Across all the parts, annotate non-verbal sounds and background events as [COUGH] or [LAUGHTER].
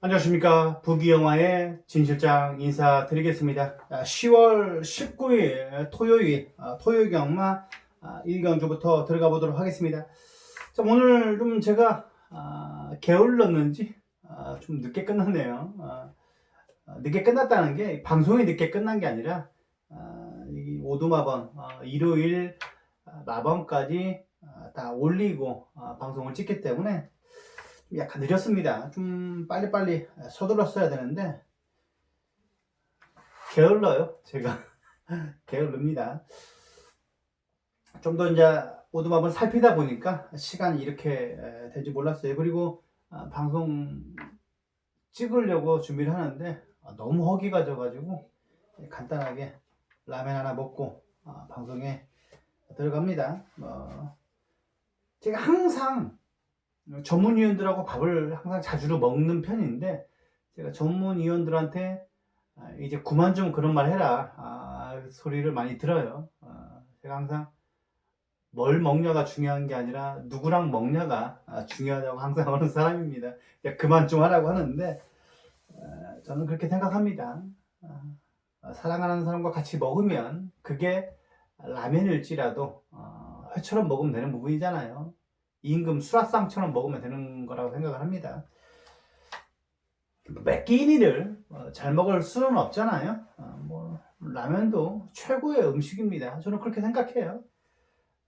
안녕하십니까. 부기영화의 진실장 인사드리겠습니다. 10월 19일 토요일, 아, 토요일 경마 1경주부터 들어가 보도록 하겠습니다. 자, 오늘 좀 제가 아, 게을렀는지 아, 좀 늦게 끝났네요. 아, 아, 늦게 끝났다는 게 방송이 늦게 끝난 게 아니라 아, 이 오두마번 아, 일요일 아, 마번까지 아, 다 올리고 아, 방송을 찍기 때문에 약간 늦었습니다. 좀 빨리빨리 서둘렀어야 되는데 게을러요. 제가 [LAUGHS] 게을릅니다. 좀 더 이제 오두마을 살피다 보니까 시간이 이렇게 에, 될지 몰랐어요. 그리고 아, 방송 찍으려고 준비를 하는데 아, 너무 허기가 져가지고 간단하게 라면 하나 먹고 아, 방송에 들어갑니다. 어, 제가 항상 전문위원들하고 밥을 항상 자주로 먹는 편인데 제가 전문위원들한테 아, 이제 그만 좀 그런 말 해라 아, 소리를 많이 들어요. 아, 제가 항상 뭘 먹냐가 중요한 게 아니라 누구랑 먹냐가 아, 중요하다고 항상 [LAUGHS] 하는 사람입니다. 야, 그만 좀 하라고 하는데 아, 저는 그렇게 생각합니다. 아, 사랑하는 사람과 같이 먹으면 그게 라면일지라도 어, 회처럼 먹으면 되는 부분이잖아요. 임금 수라상처럼 먹으면 되는 거라고 생각을 합니다. 몇 끼니를 어, 잘 먹을 수는 없잖아요. 어, 뭐 라면도 최고의 음식입니다. 저는 그렇게 생각해요.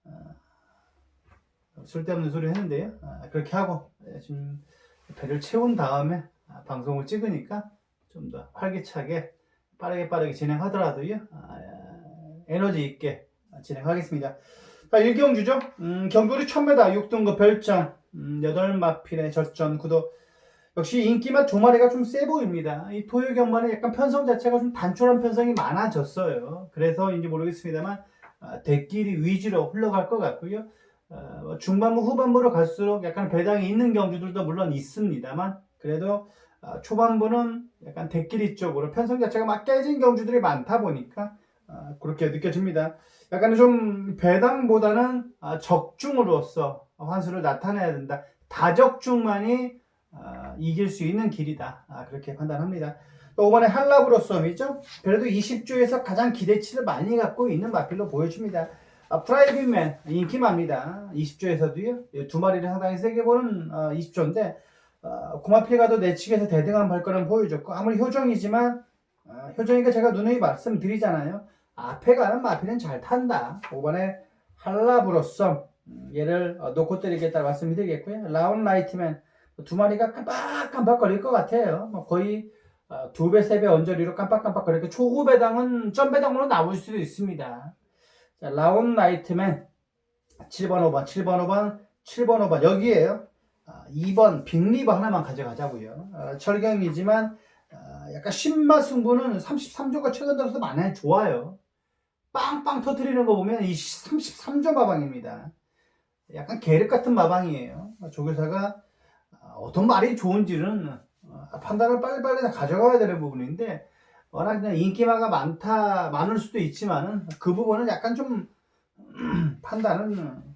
어, 쓸데없는 소리 했는데요. 아, 그렇게 하고 예, 지금 배를 채운 다음에 아, 방송을 찍으니까 좀 더 활기차게 빠르게 빠르게 진행하더라도요. 아, 에너지 있게 진행하겠습니다. 자, 일경주죠. 음, 경거리 1000m 6등급 별점 음, 8마필의 절전 구도 역시 인기맛 두 마리가 좀 세 보입니다. 이 토요 경마는 약간 편성 자체가 좀 단촐한 편성이 많아졌어요. 그래서인지 모르겠습니다만 아, 대끼리 위주로 흘러갈 것 같고요. 어, 뭐 중반부 후반부로 갈수록 약간 배당이 있는 경주들도 물론 있습니다만 그래도 아, 초반부는 약간 대끼리 쪽으로 편성 자체가 막 깨진 경주들이 많다 보니까 아, 그렇게 느껴집니다. 약간 좀 배당보다는 아, 적중으로서 환수를 나타내야 된다. 다적중만이 아, 이길 수 있는 길이다. 아, 그렇게 판단합니다. 또 이번에 한라브로썸이죠. 그래도 20주에서 가장 기대치를 많이 갖고 있는 마필로 보여줍니다. 아, 프라이빗맨 인기마입니다. 20주에서도요. 두 마리를 상당히 세게 보는 어, 20조인데 어, 구마필가도 내측에서 대등한 발걸음 보여줬고 아무리 효정이지만 어, 효정이가 제가 누누이 말씀드리잖아요. 앞에 가는 마필은 잘 탄다. 5번에 할라브로썸 음, 얘를 어, 놓고 때리겠다 말씀을 드리겠고요. 라운 라이트맨 두 마리가 깜빡깜빡 거릴 것 같아요. 뭐 거의 어, 두 배, 세 배 언저리로 깜빡깜빡 거리고 초구 배당은 점 배당으로 나올 수도 있습니다. 자, 라운 라이트맨 7번, 5번, 7번, 5번, 7번, 5번 여기에요. 아, 2번 빅리버 하나만 가져가자고요. 어, 철경이지만 아, 약간 신마 승부는 33조가 최근 들어서 많이 좋아요. 빵빵 터트리는 거 보면 이 33조 마방입니다. 약간 계륵 같은 마방이에요. 조교사가 아, 어떤 말이 좋은지는 어, 판단을 빨리빨리 다 가져가야 되는 부분인데 워낙 그냥 인기마가 많다 많을 수도 있지만은 그 부분은 약간 좀 [CLEARS THROAT] 판단은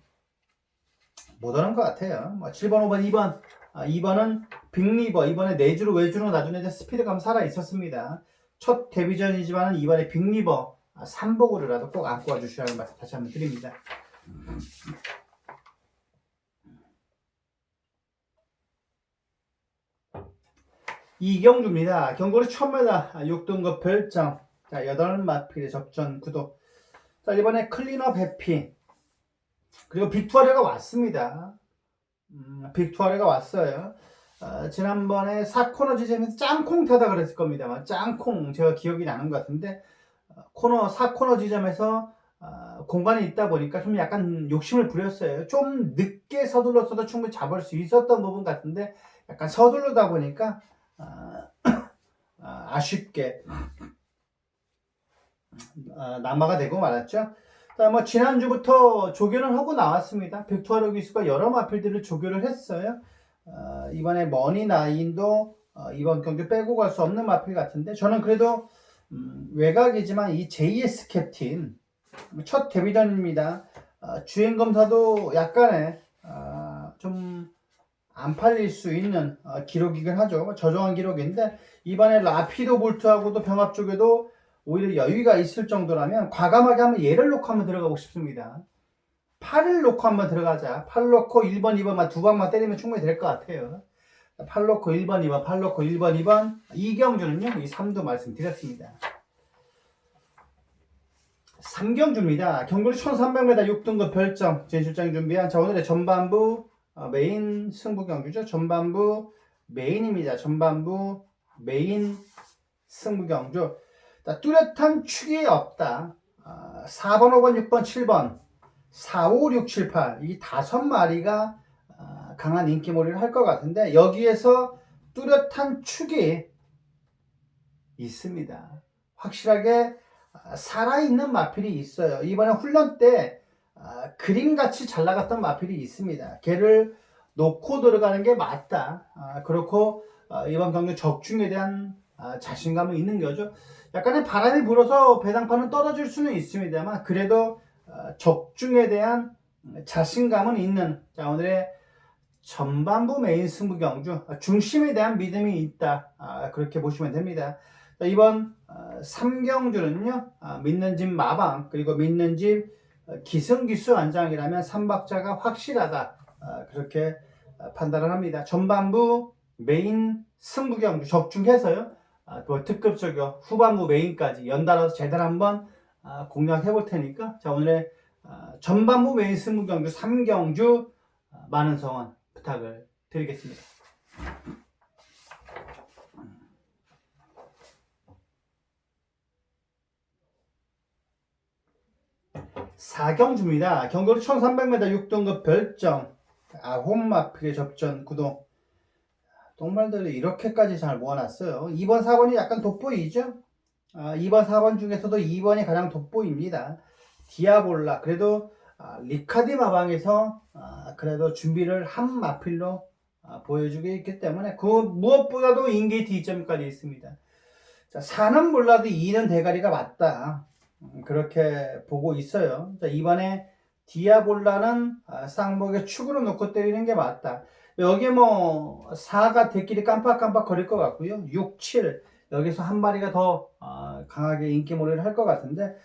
못하는 것 같아요. 뭐 7번, 5번, 2번 아, 2번은 빅리버 이번에 내주로 외주로 나중에 스피드감 살아 있었습니다. 첫 데뷔전이지만 이번에 빅리버 아, 3복으로라도 꼭 안고 와주시라는 말씀 다시 한번 드립니다. 이경주입니다. 경고를 1000m 6등급 별점 자 8마필의 접전 구독 자 이번에 클리너 해피 그리고 빅투아레가 왔습니다. 음, 빅투아레가 왔어요. 어, 지난번에 사코너 지점에서 짱콩 타다 그랬을 겁니다만 짱콩 제가 기억이 나는 것 같은데 어, 코너 사코너 지점에서 어, 공간이 있다 보니까 좀 약간 욕심을 부렸어요. 좀 늦게 서둘렀어도 충분히 잡을 수 있었던 부분 같은데 약간 서두르다 보니까 아, [CLEARS THROAT] 아, 아쉽게 아, 남아가 되고 말았죠. 자, 뭐 지난주부터 조교를 하고 나왔습니다. 빅투아르 기수가 여러 마필들을 조교를 했어요. 어, 이번에 머니 나인도 어, 이번 경주 빼고 갈 수 없는 마필 같은데 저는 그래도 음, 외곽이지만 이 JS 캡틴 첫 데뷔전입니다. 어, 주행 검사도 약간의 어, 좀안 팔릴 수 있는 어, 기록이긴 하죠. 저조한 기록인데 이번에 라피도 볼트하고도 병합 쪽에도 오히려 여유가 있을 정도라면 과감하게 한번 얘를 놓고 한번 들어가고 싶습니다. 8을 놓고 한번 들어가자. 8 놓고 1번, 2번만 두 방만 때리면 충분히 될 것 같아요. 8 놓고 1번, 2번, 8 놓고 1번, 2번. 이경주는요, 이 3도 말씀드렸습니다. 3경주입니다. 경거리 1300m 6등급 별점 진실장 준비한 자 오늘의 전반부 어, 메인 승부 경주죠. 전반부 메인입니다. 전반부 메인 승부 경주. 자, 뚜렷한 축이 없다. 어, 4번, 5번, 6번, 7번, 4, 5, 6, 7, 8. 이 다섯 마리가 어, 강한 인기몰이를 할 것 같은데 여기에서 뚜렷한 축이 있습니다. 확실하게 아, 살아있는 마필이 있어요. 이번에 훈련 때 아, 그림같이 잘 나갔던 마필이 있습니다. 걔를 놓고 들어가는 게 맞다. 아, 그렇고 아, 이번 경기 적중에 대한 아, 자신감은 있는 거죠. 약간의 바람이 불어서 배당판은 떨어질 수는 있습니다만 그래도 아, 적중에 대한 자신감은 있는 자 오늘의 전반부 메인 승부 경주 아, 중심에 대한 믿음이 있다. 아, 그렇게 보시면 됩니다. 자, 이번 어, 3경주는요, 아, 믿는 집 마방, 그리고 믿는 집 어, 기승기수 안장이라면 3박자가 확실하다. 아, 그렇게 아, 판단을 합니다. 전반부 메인 승부경주 적중해서요, 아, 또 특급적이요, 후반부 메인까지 연달아서 제대로 한번 아, 공략해 볼 테니까, 자, 오늘의 아, 전반부 메인 승부경주 3경주 아, 많은 성원 부탁을 드리겠습니다. 사경주입니다. 경거리 1300m 6등급 별점 아홉마필의 접전 구동 똥말들이 이렇게까지 잘 모아놨어요. 2번, 4번이 약간 돋보이죠? 아, 2번, 4번 중에서도 2번이 가장 돋보입니다. 디아볼라 그래도 아, 리카디 마방에서 아, 그래도 준비를 한 마필로 아, 보여주고 있기 때문에 그 무엇보다도 인기 D점까지 있습니다. 자, 4는 몰라도 2는 대가리가 맞다. 음, 그렇게 보고 있어요. 자, 이번에 디아볼라는 아, 쌍목에 축으로 놓고 때리는 게 맞다. 여기 뭐 4가 대끼리 깜빡깜빡 거릴 것 같고요. 6, 7 여기서 한 마리가 더 아, 강하게 인기몰이를 할 것 같은데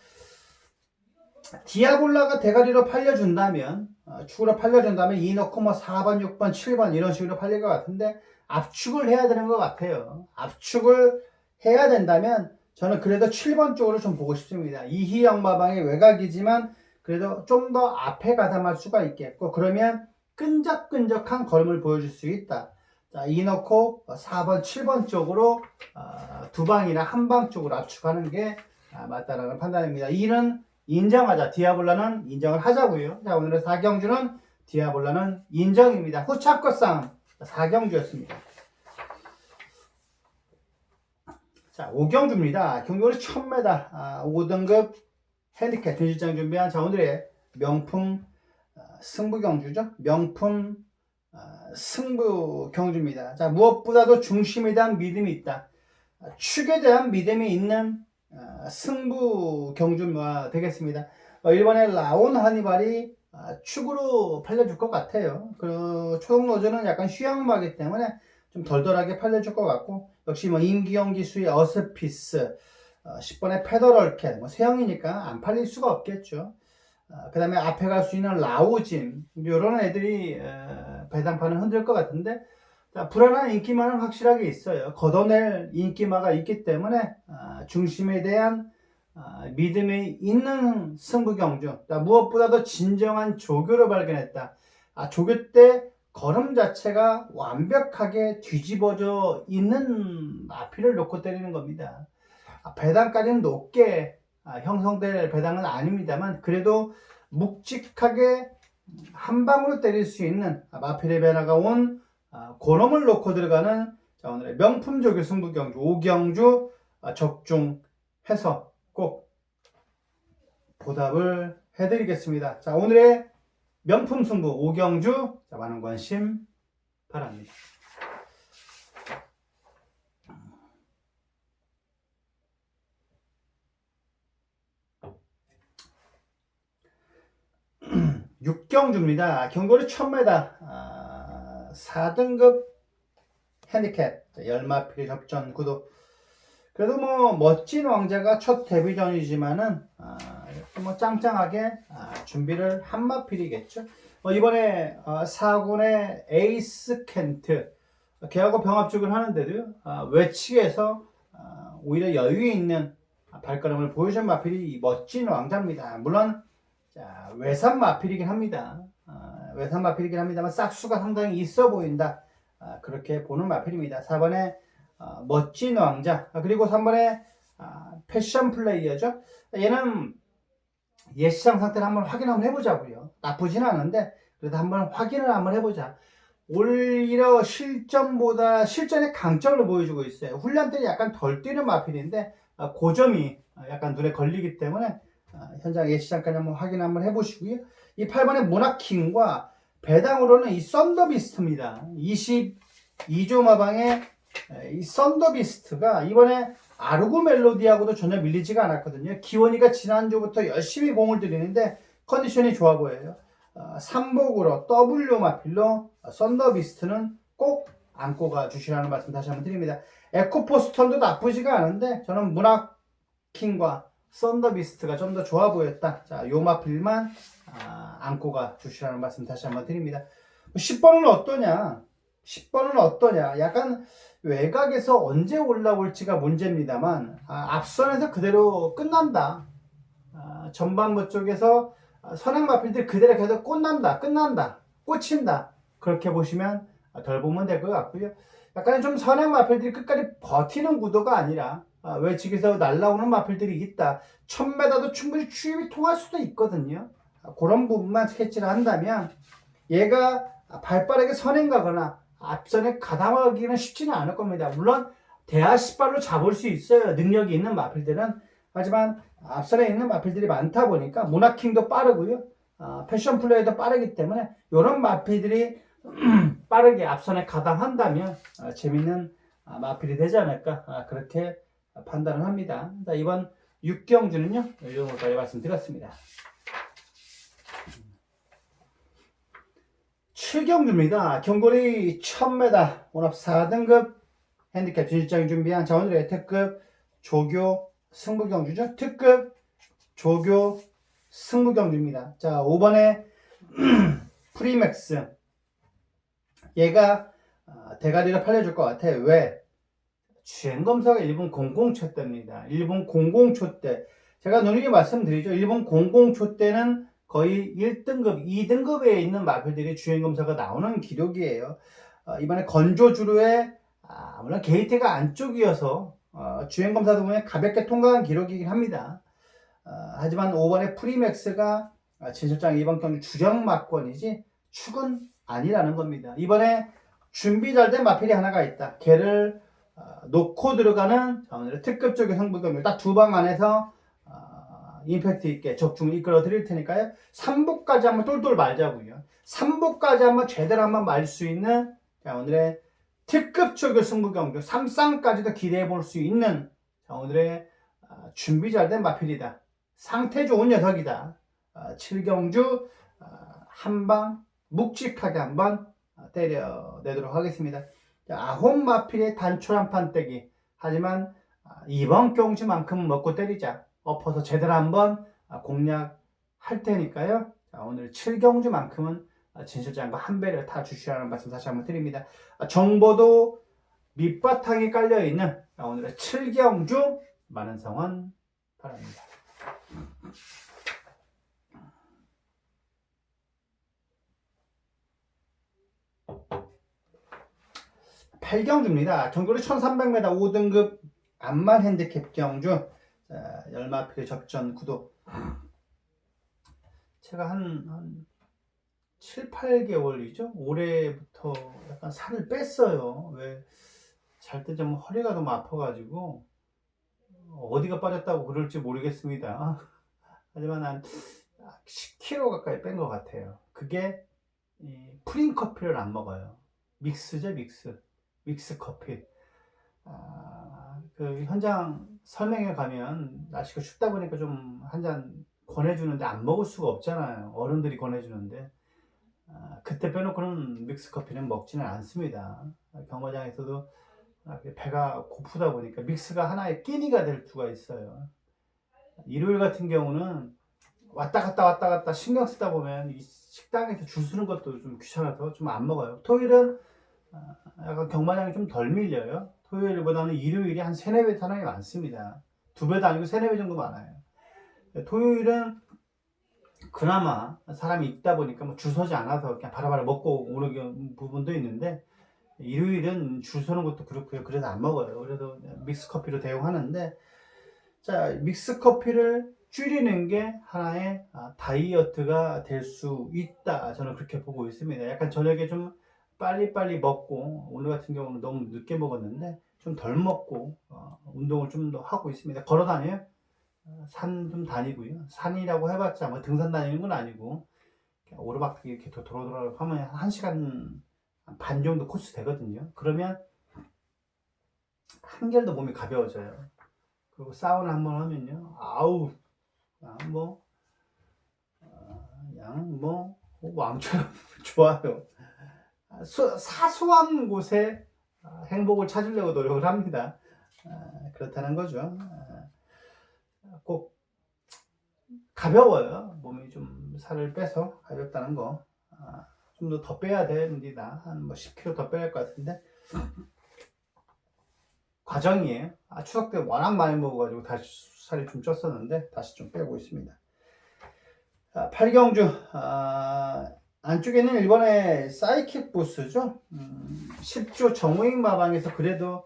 디아볼라가 대가리로 팔려준다면 아, 축으로 팔려준다면 2 넣고 뭐 4번, 6번, 7번 이런 식으로 팔릴 것 같은데 압축을 해야 되는 것 같아요. 압축을 해야 된다면 저는 그래도 7번 쪽으로 좀 보고 싶습니다. 이희영 마방의 외곽이지만 그래도 좀 더 앞에 가담할 수가 있겠고 그러면 끈적끈적한 걸음을 보여줄 수 있다. 자, 이 넣고 4번, 7번 쪽으로 어, 두 방이나 한 방 쪽으로 압축하는 게 아, 맞다라는 판단입니다. 이는 인정하자. 디아볼라는 인정을 하자고요. 자, 오늘의 4경주는 디아볼라는 인정입니다. 후착거 싸움 4경주였습니다. 자, 5경주입니다. 경로를 1000m, 아, 5등급 핸디캡 준실장 준비한 자, 오늘의 명품 아, 승부 경주죠. 명품 아, 승부 경주입니다. 자, 무엇보다도 중심에 대한 믿음이 있다. 아, 축에 대한 믿음이 있는 아, 승부 경주가 되겠습니다. 어, 일본의 라온 하니발이 아, 축으로 팔려줄 것 같아요. 그 초동로즈는 약간 휴양마기 때문에 좀 덜덜하게 팔려줄 것 같고 역시 뭐 임기영 기수의 어스피스 어, 10번의 페더럴캣 뭐 세형이니까 안 팔릴 수가 없겠죠. 어, 그 다음에 앞에 갈 수 있는 라오진 이런 애들이 어, 배당판을 흔들 것 같은데 자, 불안한 인기만은 확실하게 있어요. 걷어낼 인기마가 있기 때문에 어, 중심에 대한 어, 믿음이 있는 승부 경주. 자, 무엇보다도 진정한 조교를 발견했다. 아, 조교 때 걸음 자체가 완벽하게 뒤집어져 있는 마피를 놓고 때리는 겁니다. 아, 배당까지는 높게 아, 형성될 배당은 아닙니다만 그래도 묵직하게 한 방으로 때릴 수 있는 아, 마필의 변화가 온 아, 고놈을 놓고 들어가는 자, 오늘의 명품 조교 승부 경주 오경주 아, 적중해서 꼭 보답을 해드리겠습니다. 자 오늘의 명품 승부 오경주 자, 많은 관심 바랍니다. 육경주입니다. 경거리 1000m. 아, 4등급 핸디캡 자, 열마필 접전 구도 그래도 뭐 멋진 왕자가 첫 데뷔전이지만은 아, 뭐 짱짱하게 아, 준비를 한 마필이겠죠. 뭐 이번에 어, 4군의 에이스 켄트 걔하고 병합죽을 하는데도요 아, 외측에서 아, 오히려 여유 있는 발걸음을 보여준 마필이 이 멋진 왕자입니다. 물론 자, 외산 마필이긴 합니다. 아, 외산 마필이긴 합니다만 싹수가 상당히 있어 보인다. 아, 그렇게 보는 마필입니다. 4번에 아, 멋진 왕자 아, 그리고 3번에 아, 패션 플레이어죠. 얘는 예시장 상태를 한번 확인 한번 해보자고요. 나쁘진 않은데 그래도 한번 확인을 한번 해보자. 오히려 실전보다 실전의 강점을 보여주고 있어요. 훈련 때는 약간 덜 뛰는 마필인데 아, 그 점이 약간 눈에 걸리기 때문에 아, 현장 예시장까지 한번 확인 한번 해보시고요. 이 8번의 모나킹과 배당으로는 이 썬더비스트입니다. 22조 마방의 에, 이 썬더비스트가 이번에 아르고 멜로디하고도 전혀 밀리지가 않았거든요. 기원이가 지난주부터 열심히 공을 들이는데 컨디션이 좋아 보여요. 어, 삼복으로 W 마필로 썬더비스트는 꼭 안고 가 주시라는 말씀 다시 한번 드립니다. 에코포스턴도 나쁘지가 않은데 저는 문학킹과 썬더비스트가 좀 더 좋아 보였다. 자, 요 마필만 아, 안고 가 주시라는 말씀 다시 한번 드립니다. 10번은 어떠냐? 10번은 어떠냐? 약간 외곽에서 언제 올라올지가 문제입니다만 아, 앞선에서 그대로 끝난다. 아, 전반부 쪽에서 아, 선행 마필들 그대로 계속 꽃난다, 끝난다, 꽂힌다. 그렇게 보시면 덜 보면 될 것 같고요. 약간 좀 선행 마필들이 끝까지 버티는 구도가 아니라 아, 외측에서 날라오는 마필들이 있다. 1000m도 충분히 추입이 통할 수도 있거든요. 아, 그런 부분만 스케치를 한다면 얘가 발빠르게 선행 가거나 앞선에 가담하기는 쉽지는 않을 겁니다. 물론 대하시발로 잡을 수 있어요. 능력이 있는 마필들은. 하지만 앞선에 있는 마필들이 많다 보니까 문화킹도 빠르고요. 아, 패션 플레이도 빠르기 때문에 이런 마필들이 [CLEARS THROAT] 빠르게 앞선에 가담한다면 아, 재밌는 아, 마필이 되지 않을까 아, 그렇게 판단을 합니다. 자, 이번 6경주는요. 이 정도까지 말씀드렸습니다. 7경주입니다. 경골이 1000m 원업 4등급 핸디캡 진실장이 준비한 자 오늘의 특급 조교 승부경주죠. 특급 조교 승부경주입니다. 자 5번에 [CLEARS THROAT] 프리맥스 얘가 아, 대가리를 팔려줄 것 같아. 왜? 주행검사가 일본 공공초 때입니다. 일본 공공초 때. 제가 누누이 말씀드리죠. 일본 공공초 때는 거의 1등급, 2등급에 있는 마필들이 주행검사가 나오는 기록이에요. 어, 이번에 건조주로의 아, 물론 게이트가 안쪽이어서 어, 주행검사도 보면 가볍게 통과한 기록이긴 합니다. 어, 하지만 5번의 프리맥스가 아, 진실장 이번 경기 주력 막권이지 축은 아니라는 겁니다. 이번에 준비 잘 된 마필이 하나가 있다. 걔를 어, 놓고 들어가는 자, 오늘의 특급 쪽의 승부경기 딱두 방 안에서 어, 임팩트 있게 적중을 이끌어 드릴 테니까요. 3부까지 한번 똘똘 말자고요. 3부까지 한번 제대로 한번 말 수 있는 자, 오늘의 특급 쪽의 승부 경기 3쌍까지도 기대해 볼 수 있는 자, 오늘의 어, 준비 잘 된 마필이다. 상태 좋은 녀석이다. 어, 7경주 어, 한방 묵직하게 한번 어, 때려내도록 하겠습니다. 자, 아홉 마필의 단촐한 판때기. 하지만 아, 이번 경주만큼 먹고 때리자. 엎어서 제대로 한번 아, 공략할 테니까요. 자, 오늘 7경주만큼은 아, 진실장과 한 배를 타 주시라는 말씀 다시 한번 드립니다. 아, 정보도 밑바탕에 깔려 있는 오늘의 7경주 많은 성원 바랍니다. 8경주입니다. 경거리 1300m 5등급 암만 핸디캡 경주 자, 열마필 접전 구도 제가 한, 한 7, 8개월이죠. 올해부터 약간 살을 뺐어요. 왜? 잘 때 좀 허리가 너무 아파가지고 어디가 빠졌다고 그럴지 모르겠습니다. [LAUGHS] 하지만 한 10kg 가까이 뺀 것 같아요. 그게 이 프린 커피를 안 먹어요. 믹스죠, 믹스. 믹스 커피. 아, 그 현장 설명회 가면 날씨가 춥다 보니까 좀 한 잔 권해주는데 안 먹을 수가 없잖아요. 어른들이 권해주는데 아, 그때 빼놓고는 믹스 커피는 먹지는 않습니다. 아, 경마장에서도 아, 배가 고프다 보니까 믹스가 하나의 끼니가 될 수가 있어요. 일요일 같은 경우는 왔다 갔다 왔다 갔다 신경 쓰다 보면 이 식당에서 줄 서는 것도 좀 귀찮아서 좀 안 먹어요. 토요일은 아, 약간 경마장이 좀 덜 밀려요. 토요일보다는 일요일이 한 세네 배 사람이 많습니다. 두 배도 아니고 세네 배 정도 많아요. 토요일은 그나마 사람이 있다 보니까 뭐 줄 서지 않아서 그냥 바로바로 먹고 오는 경- 부분도 있는데 일요일은 줄 서는 것도 그렇고요. 그래서 안 먹어요. 그래도 믹스 커피로 대용하는데 자 믹스 커피를 줄이는 게 하나의 아, 다이어트가 될 수 있다. 저는 그렇게 보고 있습니다. 약간 저녁에 좀 빨리빨리 먹고 오늘 같은 경우는 너무 늦게 먹었는데 좀 덜 먹고 어, 운동을 좀 더 하고 있습니다. 걸어 다녀요. 산 좀 다니고요. 산이라고 해봤자 뭐 등산 다니는 건 아니고 그냥 오르막길 이렇게 도- 도로도로 하면 한 시간 반 정도 코스 되거든요. 그러면 한결 더 몸이 가벼워져요. 그리고 사우나 한 번 하면요. 아우 그냥 뭐 어, 그냥 뭐 왕처럼 [LAUGHS] 좋아요. 아, 수- 사소한 곳에 아, 행복을 찾으려고 노력을 합니다. 아, 그렇다는 거죠. 아, 꼭 가벼워요. 몸이 좀 살을 빼서 가볍다는 거. 아, 좀더 더 빼야 됩니다. 한 뭐 10kg 더 빼야 할 것 같은데. 과정이에요. 아, 추석 때 워낙 많이 먹어가지고 다시 살이 좀 쪘었는데 다시 좀 빼고 있습니다. 아, 팔경주 아, 안쪽에는 일본의 사이킥 부스죠. 음, 10조 정우익 마방에서 그래도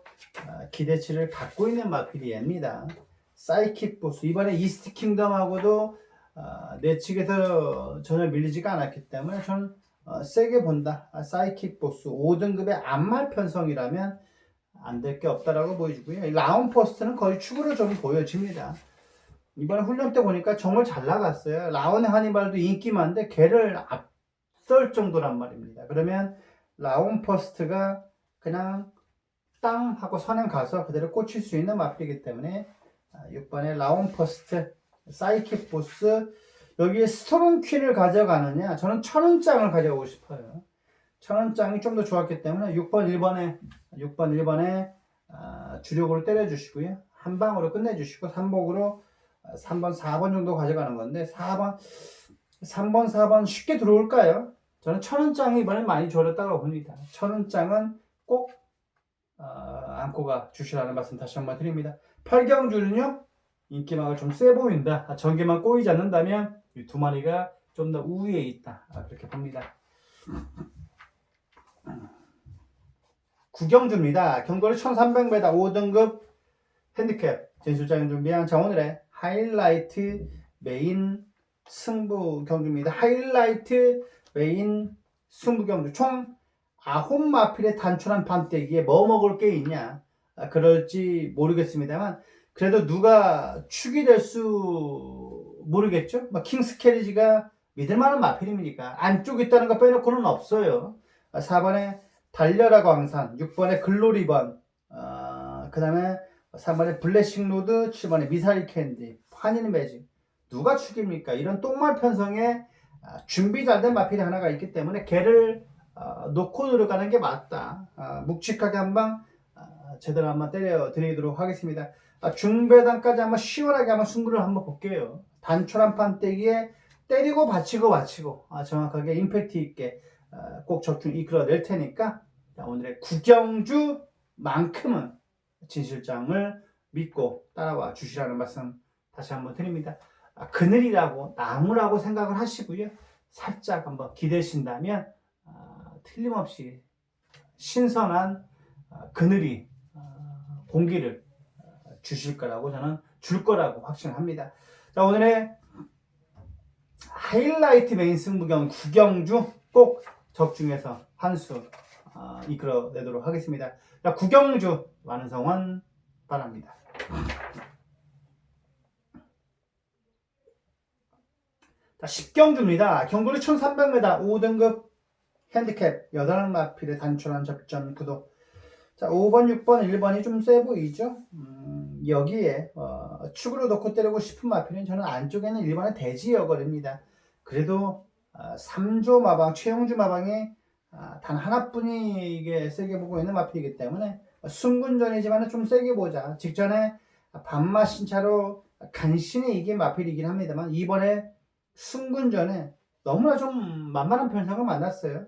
아, 기대치를 갖고 있는 마필이 얘입니다. 사이킥 보스 이번에 이스트 킹덤하고도 아, 내 측에서 전혀 밀리지가 않았기 때문에 저는 어, 세게 본다. 아, 사이킥 보스 5등급의 안말 편성이라면 안 될 게 없다라고 보여주고요. 이 라운 포스트는 거의 축으로 좀 보여집니다. 이번에 훈련 때 보니까 정말 잘 나갔어요. 라운 하니발도 인기 많은데 걔를 앞 설 정도란 말입니다. 그러면 라운 포스트가 그냥 땅 하고 선행 가서 그대로 꽂힐 수 있는 마필이기 때문에 6번에 라운 퍼스트 사이킥 보스 여기에 스토론 퀸을 가져가느냐 저는 천원장을 가져가고 싶어요 천원장이 좀 더 좋았기 때문에 6번 1번에 6번 1번에 아, 주력으로 때려주시고요 한 방으로 끝내주시고 3복으로 3번 4번 정도 가져가는 건데 4번 3번 4번 쉽게 들어올까요? 저는 천원장이 이번에 많이 졸였다고 봅니다 천원장은 꼭 어, 안고 가 주시라는 말씀 다시 한번 드립니다 팔경주는요 인기막을 좀 세 보인다. 아, 전개만 꼬이지 않는다면 이 두 마리가 좀 더 우위에 있다. 아, 그렇게 봅니다. 구경주입니다. 경거리 1300m 5등급 핸디캡 진술장이 준비한 자 오늘의 하이라이트 메인 승부 경주입니다. 하이라이트 메인 승부 경주 총 아홉 마필의 단촐한 밤대기에 뭐 먹을 게 있냐 아, 그럴지 모르겠습니다만 그래도 누가 축이 될 수 모르겠죠? 막 킹스 캐리지가 믿을 만한 마필입니까? 안쪽에 있다는 거 빼놓고는 없어요. 4번에 달려라 광산, 6번에 글로리번, 어, 그 다음에 3번에 블레싱 로드, 7번에 미사일 캔디, 환인 매직. 누가 축입니까? 이런 똥말 편성에 아, 준비 잘된 마필이 하나가 있기 때문에 걔를 어, 놓고 들어가는 게 맞다. 아, 묵직하게 한방 아, 제대로 한번 때려 드리도록 하겠습니다. 아, 중배단까지 한번 시원하게 한번 승부를 한번 볼게요. 단촐 한 판 때기에 때리고 받치고 받치고 아, 정확하게 임팩트 있게 아, 꼭 적중 이끌어낼 테니까 자, 오늘의 구경주만큼은 진실장을 믿고 따라와 주시라는 말씀 다시 한번 드립니다. 아, 그늘이라고 나무라고 생각을 하시고요. 살짝 한번 기대신다면 아, 틀림없이 신선한 아, 그늘이 아, 공기를 주실 거라고 저는 줄 거라고 확신합니다. 자 오늘의 하이라이트 메인 승부경 구경주 꼭 적중해서 한수 어, 이끌어내도록 하겠습니다. 자 구경주 많은 성원 바랍니다. 자 10경주입니다. 경거리 1300m 5등급 핸디캡 8마필의 단촐한 접전 구도 자 5번 6번 1번이 좀 세 보이죠? 음, 여기에 어, 축으로 넣고 때리고 싶은 마필은 저는 안쪽에는 1번의 대지여거입니다 그래도 아, 3조 마방, 최용주 마방이 아, 단 하나뿐이 이게 세게 보고 있는 마필이기 때문에 승군전이지만 좀 세게 보자. 직전에 반마 신차로 간신히 이게 마필이긴 합니다만 이번에 승군 전에 너무나 좀 만만한 편성을 만났어요.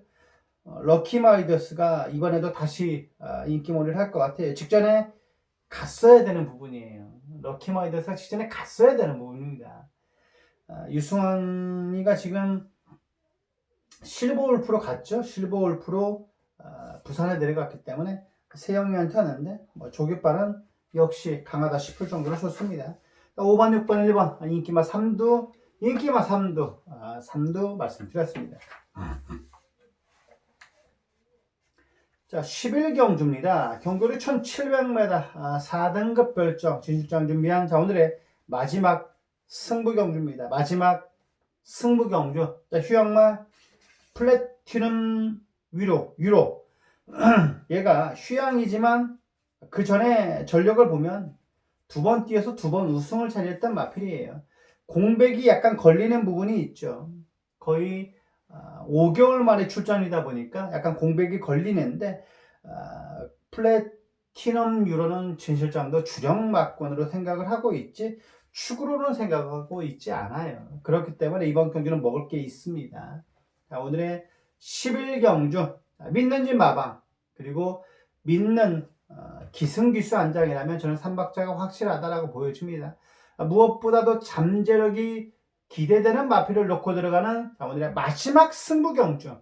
어, 럭키 마이더스가 이번에도 다시 아, 인기몰이를 할 것 같아요. 직전에 갔어야 되는 부분이에요. 럭키 마이더스가 직전에 갔어야 되는 부분입니다. 아, 유승환이가 지금 실버 울프로 갔죠. 실버 울프로 아, 부산에 내려갔기 때문에 세영이한테 왔는데 뭐 조깃발은 역시 강하다 싶을 정도로 좋습니다. 5번, 6번, 1번 인기마 3두 인기마 3두 아, 3두 말씀드렸습니다. 자, 11경주입니다. 경거리 1700m 아, 4등급 별정 진출장 준비한 자 오늘의 마지막 승부경주입니다. 마지막 승부경주. 자, 휴양마 플래티넘 위로 유로 [CLEARS THROAT] 얘가 휴양이지만 그 전에 전력을 보면 두 번 뛰어서 두 번 우승을 차지했던 마필이에요. 공백이 약간 걸리는 부분이 있죠. 거의 5개월 만에 출전이다 보니까 약간 공백이 걸리는데 아, 플래티넘 유로는 진 실장도 주력 막권으로 생각을 하고 있지 축으로는 생각하고 있지 않아요. 그렇기 때문에 이번 경기는 먹을 게 있습니다. 자, 오늘의 11경주 믿는 집 마방 그리고 믿는 어, 기승기수 안장이라면 저는 3박자가 확실하다라고 보여집니다. 아, 무엇보다도 잠재력이 기대되는 마필을 놓고 들어가는 자, 오늘의 마지막 승부 경주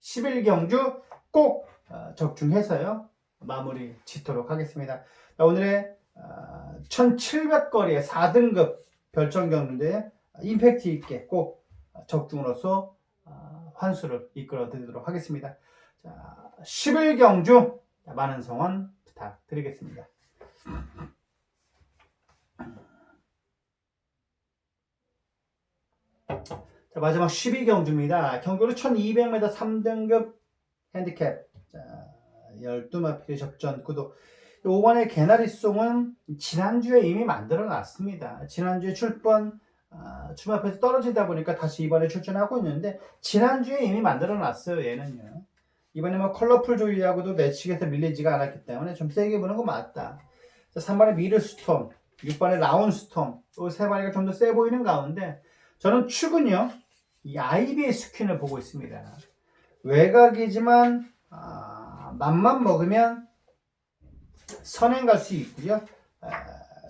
11경주 꼭 어, 적중해서요 마무리 짓도록 하겠습니다. 자, 오늘의 어, 1700거리의 4등급 별정 경주인데 임팩트 있게 꼭 적중으로서 어, 환수를 이끌어 드리도록 하겠습니다. 자, 11경주 많은 성원 부탁드리겠습니다. 자, 마지막 12경주입니다. 경고로 1200m 3등급 핸디캡. 자, 12마필의 접전 구도. 5번의 개나리송은 지난주에 이미 만들어 놨습니다. 지난주에 출번, 아, 주마표에서 떨어지다 보니까 다시 이번에 출전하고 있는데, 지난주에 이미 만들어 놨어요, 얘는요. 이번에 뭐 컬러풀 조이하고도 내측에서 밀리지가 않았기 때문에 좀 세게 보는 거 맞다. 자, 3번의 미르스톰, 6번의 라운스톰, 이세 마리가 좀 더 세 보이는 가운데, 저는 축은요, 이 아이비의 스킨을 보고 있습니다. 외곽이지만, 아, 맘만 먹으면 선행 갈 수 있고요. 아,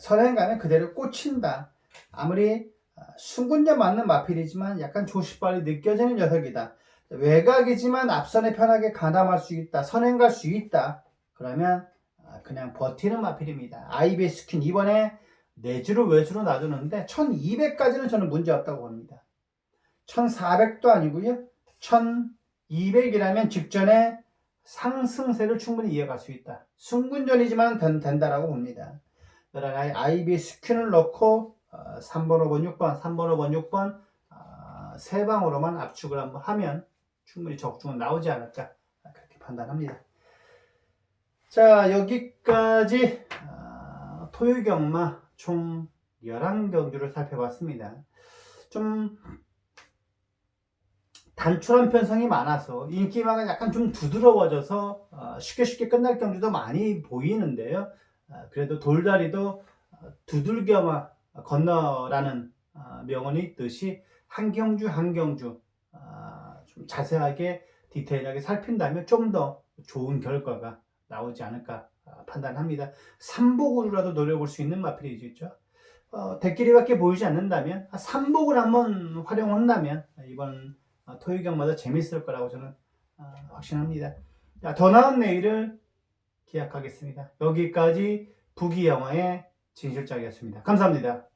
선행 가면 그대로 꽂힌다. 아무리 아, 순군자 맞는 마필이지만 약간 조시발이 느껴지는 녀석이다. 외곽이지만 앞선에 편하게 가담할 수 있다. 선행 갈 수 있다. 그러면 아, 그냥 버티는 마필입니다. 아이비의 스킨 이번에 내주로 외주로 놔두는데 1200까지는 저는 문제 없다고 봅니다. 1400도 아니고요. 1200이라면 직전에 상승세를 충분히 이어갈 수 있다. 순군전이지만 된, 된다라고 봅니다. 여러 가지 아이비 스킨을 넣고 어, 3번, 5번, 6번, 3번, 5번, 6번 어, 세 방으로만 압축을 한번 하면 충분히 적중은 나오지 않을까 그렇게 판단합니다. 자 여기까지 어, 토요경마 총 11경주를 살펴봤습니다. 좀 단출한 편성이 많아서 인기마가 약간 좀 두드러워져서 어, 쉽게 쉽게 끝날 경주도 많이 보이는데요. 어, 그래도 돌다리도 어, 두들겨마 건너라는 어, 명언이 있듯이 한 경주 한 경주 어, 좀 자세하게 디테일하게 살핀다면 좀 더 좋은 결과가 나오지 않을까 어, 판단합니다. 삼복으로라도 노려볼 수 있는 마필이죠. 어, 대끼리밖에 보이지 않는다면 아, 삼복을 한번 활용한다면 이번 어, 토요경마다 재밌을 거라고 저는 어, 확신합니다. 자, 더 나은 내일을 기약하겠습니다. 여기까지 부기영화의 진실장이었습니다. 감사합니다.